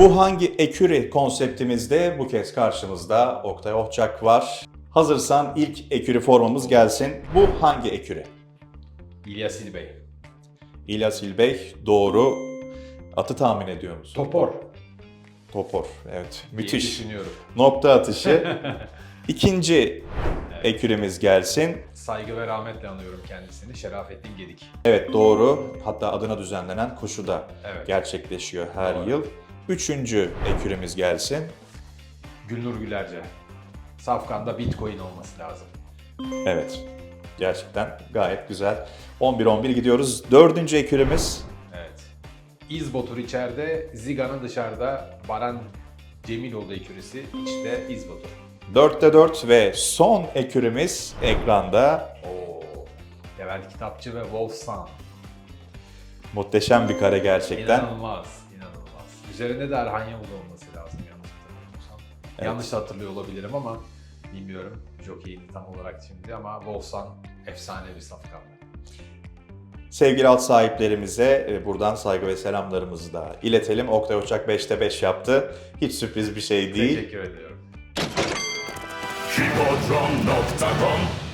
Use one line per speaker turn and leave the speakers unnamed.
Bu hangi eküri konseptimizde bu kez karşımızda Oktay Ohçak var. Hazırsan ilk eküri formamız gelsin. Bu hangi eküri?
İlyas İlbey.
İlyas İlbey doğru. Atı tahmin ediyor musun?
Topor.
Topor. Evet.
diye
Müthiş.
düşünüyorum.
Nokta atışı. İkinci ekürimiz gelsin.
Saygı ve rahmetle anıyorum kendisini. Şerafettin Gedik.
Evet doğru. Hatta adına düzenlenen koşu da
Evet.
gerçekleşiyor her
Doğru.
yıl. Üçüncü ekürimiz gelsin.
Gülnur Gülerce. Safkan'da Bitcoin olması lazım.
Evet. Gerçekten gayet güzel. 11-11 gidiyoruz. Dördüncü ekürimiz.
Evet. İzbotur içeride, Ziga'nın dışarıda. Baran Cemiloğlu ekürisi, içte İzbotur.
4'te 4 ve son ekürimiz ekranda.
Oo. Levent Kitapçı ve Wolfsan.
Muhteşem bir kare gerçekten.
İnanılmaz. Üzerinde de Erhan Yavuz olması lazım yanlış hatırlamıyorsam.
Evet.
Yanlış hatırlıyor olabilirim ama bilmiyorum jockey'ini tam olarak şimdi ama Wolfsan efsane bir safkan.
Sevgili alt sahiplerimize e, buradan saygı ve selamlarımızı da iletelim. Oktay Uçak 5'te 5 yaptı. Hiç sürpriz bir şey değil.
Teşekkür ediyorum.
Hipodrom.com